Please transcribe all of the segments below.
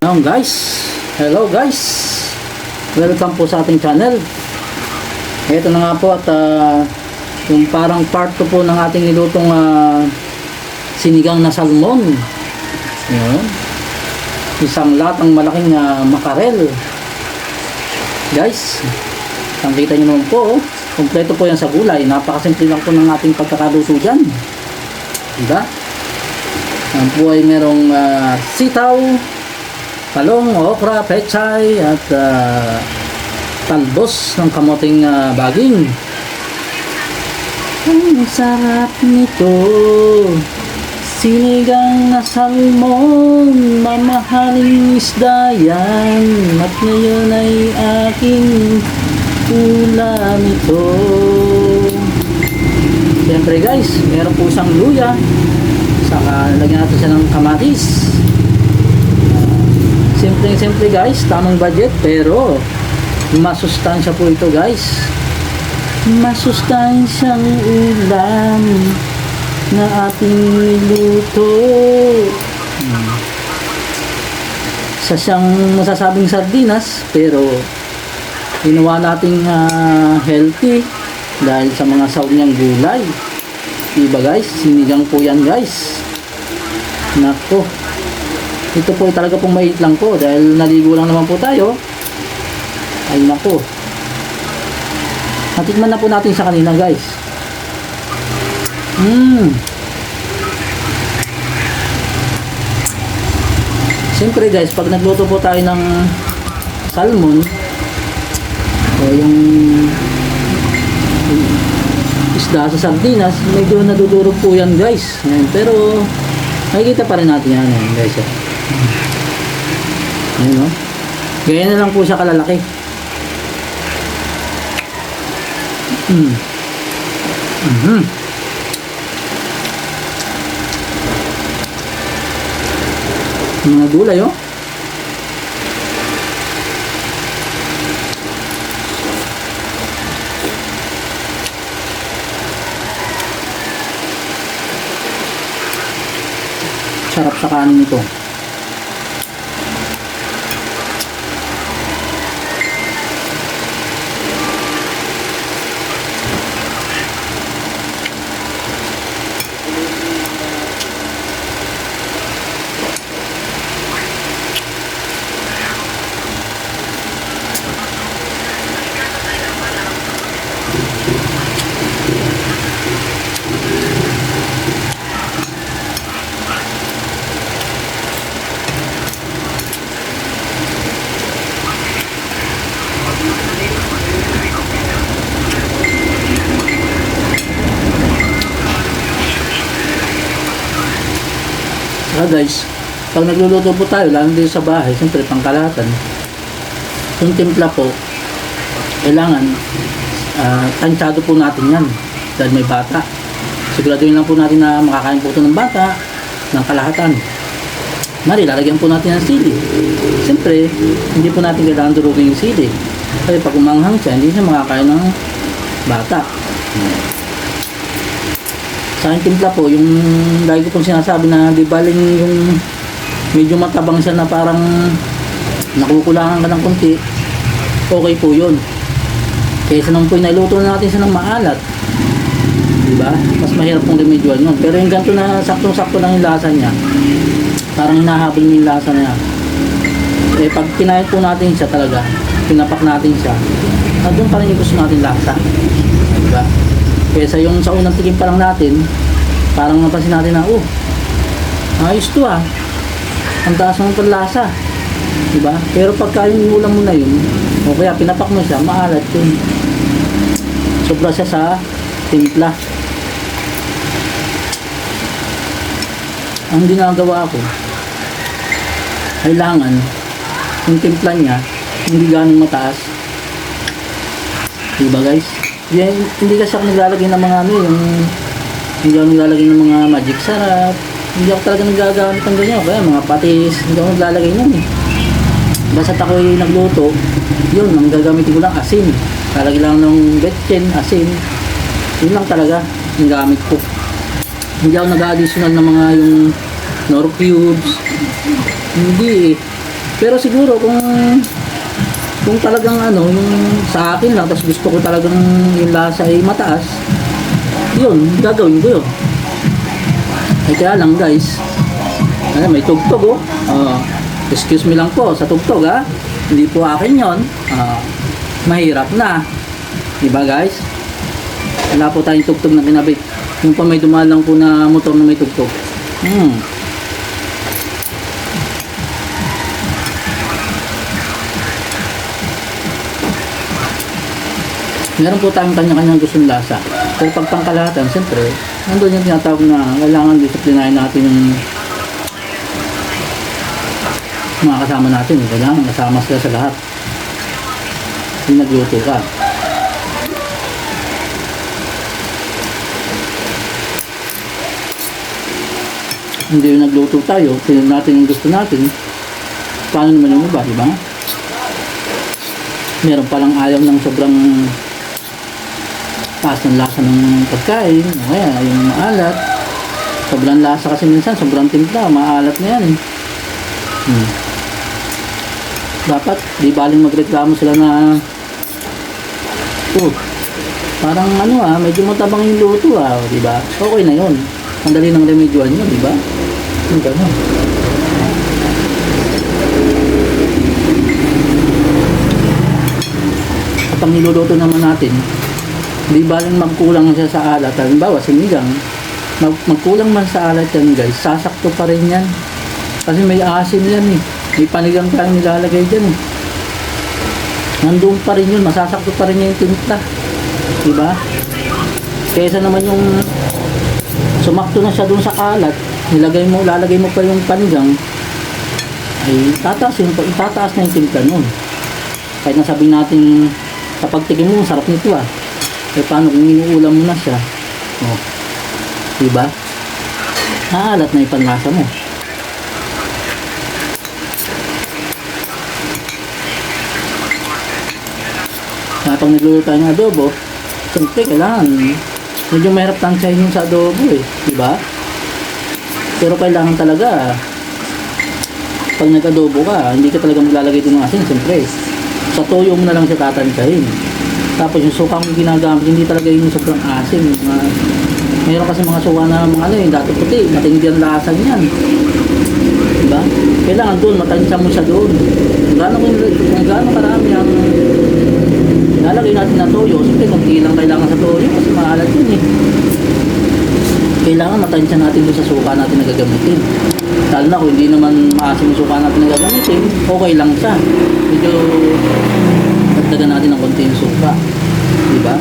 Ngayon guys, hello guys. Welcome po sa ating channel. Ito na nga po at ah, yung parang part 2 po ng ating nilutong ah, sinigang na salmon. Yun. Isang latang malaking ah, makarel. Guys, nakita nyo naman po, oh. kompleto po yan sa gulay. Napakasimple lang po ng ating pagkakaluto dyan. Diba? Yan po ay merong ah, sitaw, talong, okra, pechay, at ah, talbos ng kamoting ah, baging. Ang sarap nito. Sinigang na salmon, mamahaling isda yan. At ngayon ay aking ulam ito. Siyempre guys, meron po isang luya. Saka lagyan natin siya ng kamatis. Simple simple guys, tamang budget pero masustansya po ito guys. Masustansyang ulam na ating niluto. Hmm. Sa siyang masasabing sardinas pero ginawa nating ah, healthy dahil sa mga sahog niyang gulay. Diba guys? Sinigang po yan guys. Nako. Ito po talaga pong mait lang po dahil naligo lang naman po tayo. Ay nako. Natikman na po natin sa kanina guys. Mmm. Siyempre guys, pag nagluto po tayo ng salmon, o yung, isda sa sardinas, medyo nadudurog po yan guys. Ayan, pero makikita pa rin natin yan guys. Ayan. Ayan o. Ganyan na lang po siya kalalaki. Mm. Mhm. Mga gulay oh. Sarap sa kanin ito. Guys, pag nagluluto po tayo, lalo dito sa bahay, siyempre pangkalatan, yung timpla po, kailangan, uh, tansyado po natin yan, dahil may bata. Siguraduhin lang po natin na makakain po ito ng bata, ng kalahatan. Mari, lalagyan po natin ng sili. Siyempre, hindi po natin kailangan durugin yung sili. Kasi pag umanghang siya, hindi siya makakain ng bata. Sa aking timpla po, yung lagi ko sinasabi na di baling yung medyo matabang siya na parang nakukulangan ka ng konti, okay po yun. Kaysa nung po nailuto na natin siya ng maalat, di ba? Mas mahirap pong remedyoan yun. Pero yung ganito na saktong-sakto lang yung lasa niya, parang hinahabol yung lasa niya. Eh, pag kinayat po natin siya talaga, pinapak natin siya, nandun pa rin yung gusto natin lasa. Kesa yung sa unang tingin pa lang natin, parang napansin natin na, oh, ayos to ah. Ang taas ng panlasa. Diba? Pero pagka yung ulam mo na yun, o kaya pinapak mo siya, maalat yun. Sobra siya sa timpla. Ang ginagawa ko, kailangan yung timpla niya, hindi ganong mataas. Diba guys? Yan, hindi kasi ako naglalagay ng mga ano yung hindi ako naglalagay ng mga magic sarap. Hindi ako talaga nagagamit ng ganyan. Kaya mga patis, hindi ako naglalagay nun eh. Basta ako yung nagluto, yun, ang gagamitin ko lang asin. Lalagay lang ng betchen, asin. Yun lang talaga yung gamit ko. Hindi ako nag-additional ng mga yung nor cubes. Hindi eh. Pero siguro kung kung talagang ano, yung sa akin lang, tapos gusto ko talagang yung lasa ay mataas, yun, gagawin ko yun. Ay kaya lang guys, ano, may tugtog oh. Ah, excuse me lang po sa tugtog ha. Hindi po akin yon. Ah, mahirap na. Diba guys? Wala po tayong tugtog na kinabit. Yung pa may dumaan lang po na motor na may tugtog. Hmm. Meron po tayong kanya-kanyang gustong lasa. Pero pag pangkalahatan, siyempre, nandun yung tinatawag na kailangan disiplinahin natin yung mga kasama natin. Kailangan kasama sila sa lahat. Yung nagluto ka. Hindi yung nagluto tayo, pinan natin yung gusto natin. Paano naman yung iba, di ba? Meron palang ayaw ng sobrang taas ng lasa ng pagkain, o kaya yung maalat. Sobrang lasa kasi minsan, sobrang timpla, maalat na yan. Hmm. Dapat, di baling magreklamo sila na oh, parang ano ah, medyo matabang yung luto ah, di ba? Okay na yun. Ang dali ng remedyohan yun, di ba? Yung gano'n. At ang niluluto naman natin, di baling magkulang siya sa alat. Halimbawa, sinigang, mag magkulang man sa alat yan guys, sasakto pa rin yan. Kasi may asin yan eh. May panigang tayong nilalagay dyan eh. Nandun pa rin yun, masasakto pa rin yung tinta. Diba? Kaysa naman yung sumakto na siya dun sa alat, nilagay mo, lalagay mo pa yung panigang, ay tataas yung, tataas na yung timpla nun. Kahit nasabihin natin, kapag tigin mo, sarap nito ah. Eh paano kung inuulam mo na siya? Oh. Diba? Naalat na yung panlasa mo. Kaya pag nagluluto tayo ng adobo, siyempre kailangan medyo mahirap tangsahin yung sa adobo eh, di ba? Pero kailangan talaga pag nag-adobo ka, hindi ka talaga maglalagay din ng asin, siyempre. Sa toyo mo na lang siya tatangsahin. Tapos yung suka mo ginagamit, hindi talaga yung sobrang asin. Mga, mayroon kasi mga suka na mga ano yung dati puti, matindi ang lasa niyan. Diba? Kailangan doon, matansya mo siya doon. Gano'n kung gano'n karami ang lalagay natin na toyo, siyempre konti lang kailangan sa toyo kasi maalat yun eh. Kailangan matansya natin doon sa suka natin na gagamitin. Lalo na kung hindi naman maasim yung suka natin na gagamitin, okay lang siya. Medyo dagdagan natin ng konti yung suka. Diba?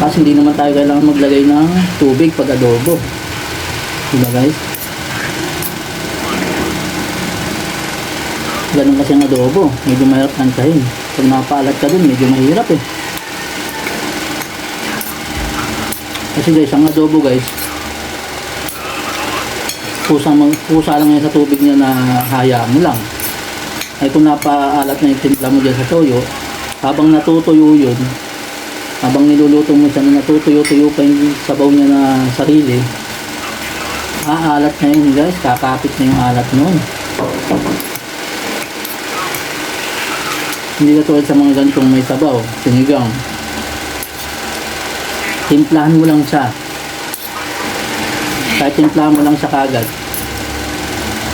Kasi hindi naman tayo kailangan maglagay ng tubig pag adobo. Diba guys? Ganun kasi ang adobo. Medyo mahirap tansahin. Pag napaalat ka dun, medyo mahirap eh. Kasi guys, ang adobo guys, pusa, pusa lang yan sa tubig niya na hayaan mo lang. Ay kung napaalat na yung timpla mo dyan sa toyo, habang natutuyo yun, habang niluluto mo siya na natutuyo-tuyo pa yung sabaw niya na sarili, aalat na yun guys, kakapit na yung alat nun. Hindi ka tulad sa mga ganitong may sabaw, sinigang. Timplahan mo lang siya. Kahit timplahan mo lang siya kagad.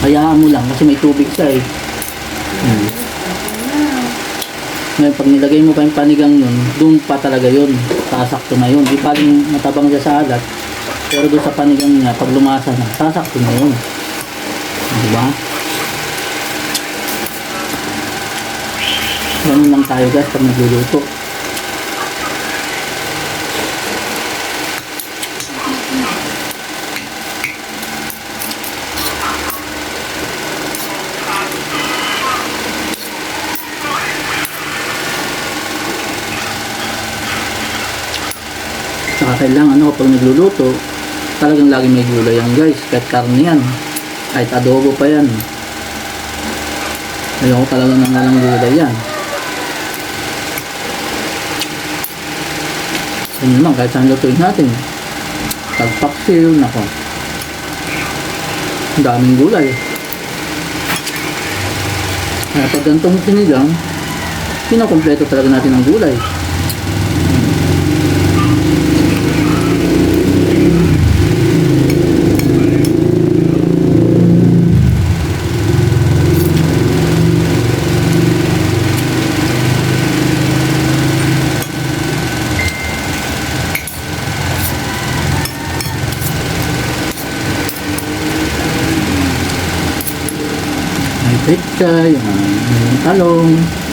Hayaan mo lang kasi may tubig siya eh. Hmm. Ngayon, pag nilagay mo pa yung panigang nun, doon pa talaga yun. Sasakto na yun. Di pa rin matabang siya sa alat. Pero doon sa panigang niya, pag lumasa na, sasakto na yun. Diba? Ganun lang tayo guys pag nagluluto. Saka kailangan ano pag nagluluto, talagang lagi may gulay yan guys. Kahit karne yan. Kahit adobo pa yan. Ayoko talaga ng walang gulay yan. Yun naman, kahit saan lutuin natin. Tagpaksiw, nako. Ang daming gulay. Kaya pag ganitong sinigang, pinakompleto talaga natin ang gulay. May pechay, may talong.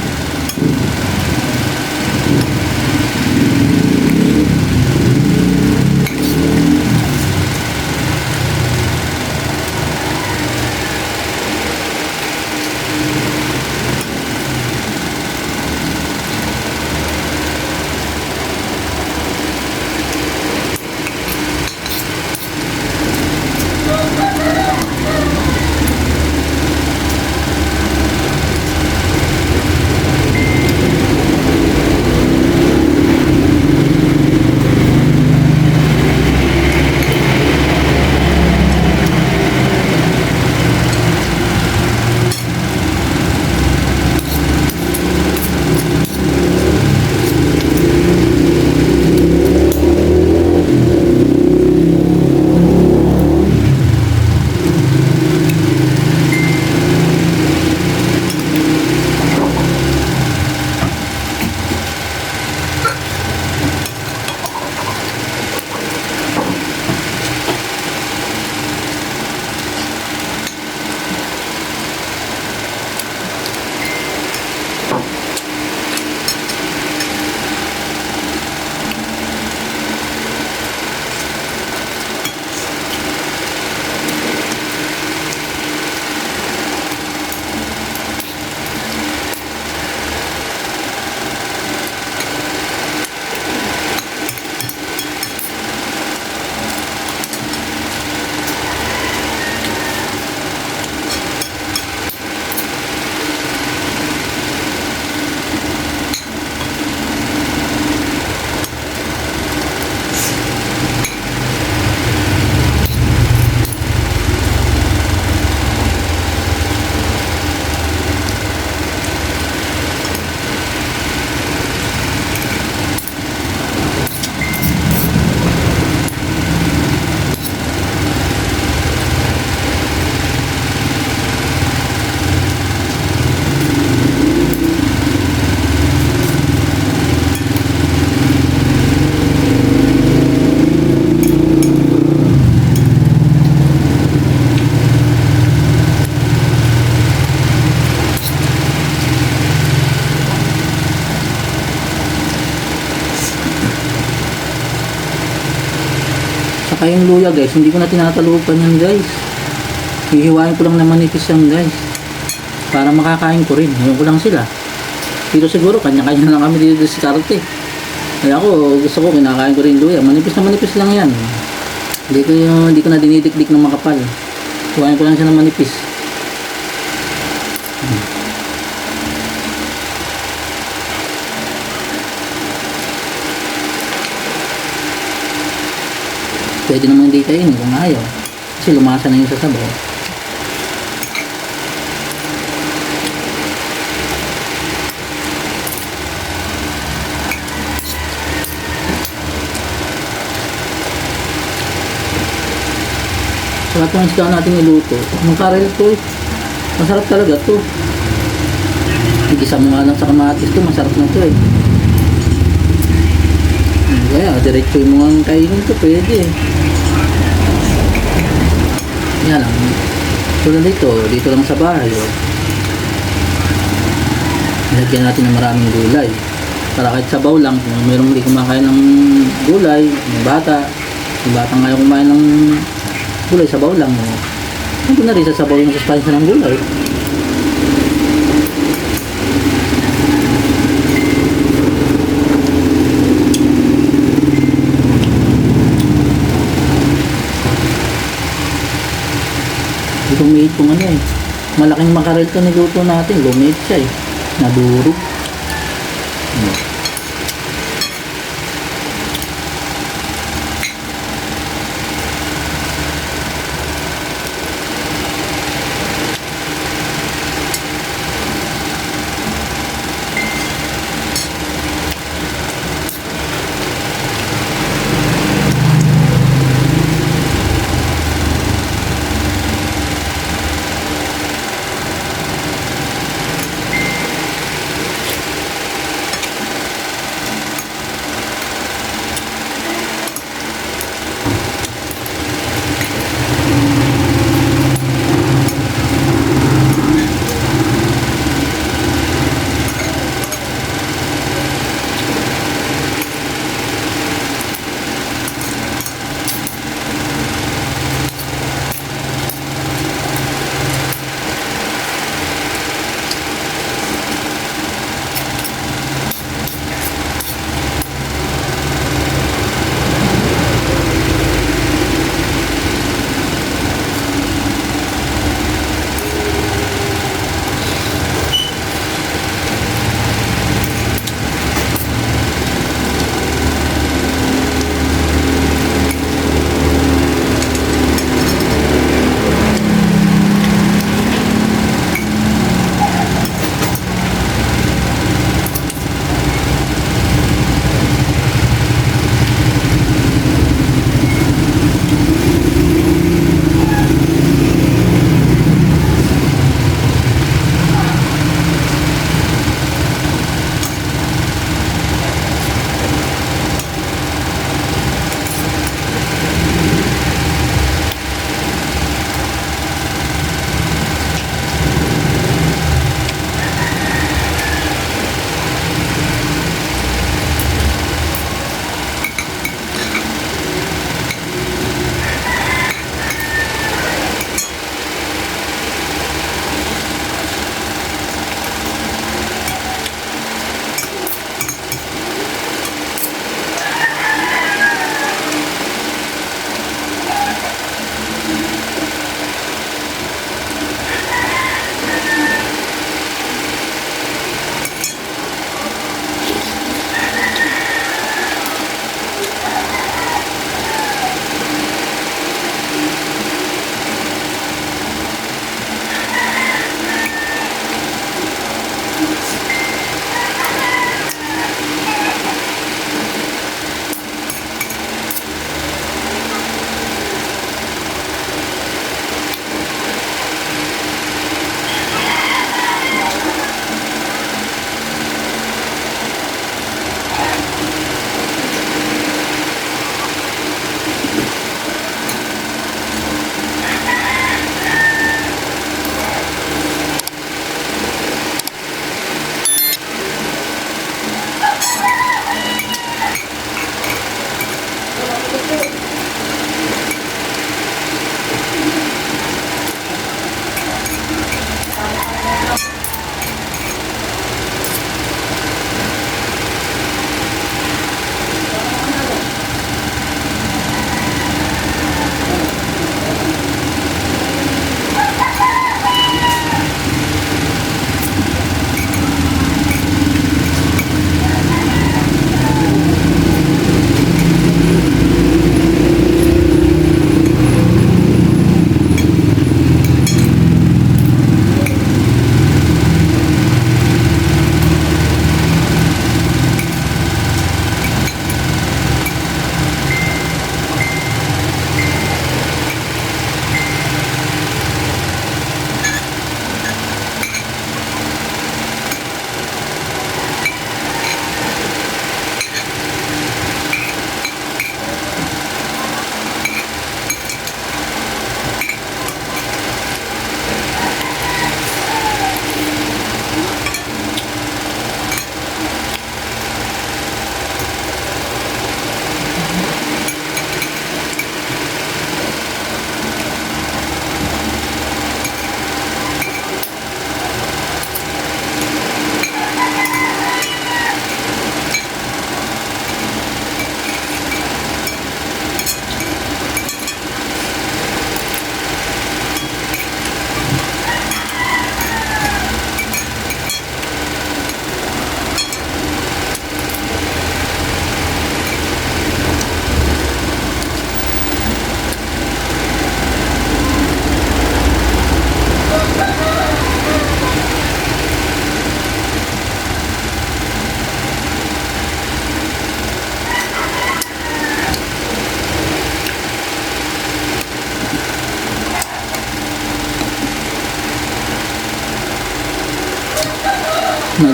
Saka yung luya guys, hindi ko na tinatalupan yan guys. Hihiwain ko lang na manipis yan guys. Para makakain ko rin. Ngayon ko lang sila. Dito siguro, kanya-kanya lang kami dito sa karte. Kaya ako, gusto ko, kinakain ko rin luya. Manipis na manipis lang yan. Hindi ko, hindi ko na dinidikdik ng makapal. Hiwain ko lang siya ng manipis. Pwede naman hindi kainin kung ayaw. Kasi lumasa na yung sa sabaw. Sarap ng isda natin niluto. Ang karel to eh. Masarap talaga to. Igisa mo nga lang sa kamatis to, masarap na to eh. Hmm, Kaya, diretso mo ang kainin to, pwede eh. Yan lang. Tulad dito, dito lang sa bahay. Oh. Lagyan natin ng maraming gulay. Para kahit sabaw lang, kung mayroong hindi kumakain ng gulay, yung bata, yung batang ayaw kumain ng gulay, sabaw lang. Oh. Ano na rin sa sabaw yung suspension ng gulay. Lumiit kung ano eh. Malaking makarel to niluto natin. Lumiit siya eh. Nadurog.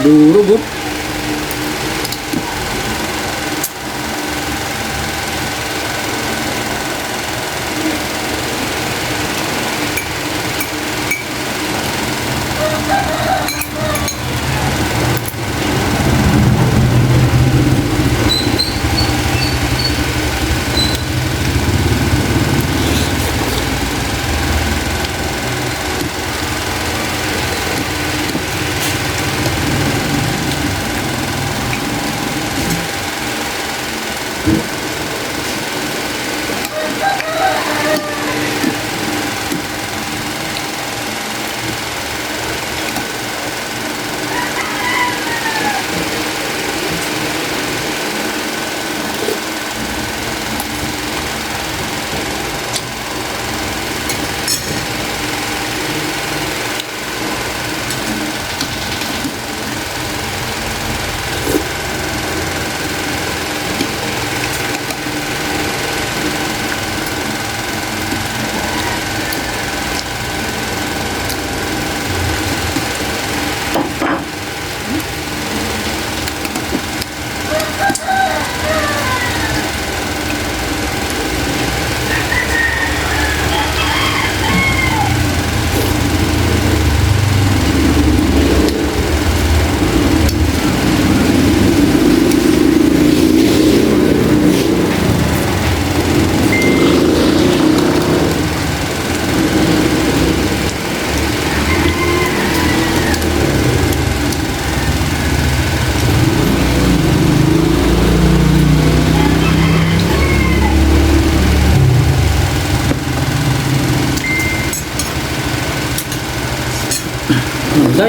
Nadurog oh.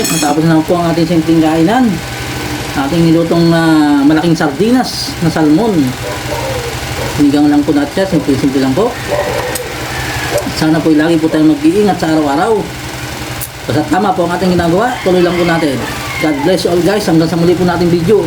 Guys, matapos na po ang ating simpleng kainan. Ating nilutong ah, malaking sardinas na salmon. Sinigang lang po natin siya, simple-simple lang po. Sana po lagi po tayong mag-iingat sa araw-araw. Basta tama po ang ating ginagawa, tuloy lang po natin. God bless you all guys, hanggang sa muli po nating video.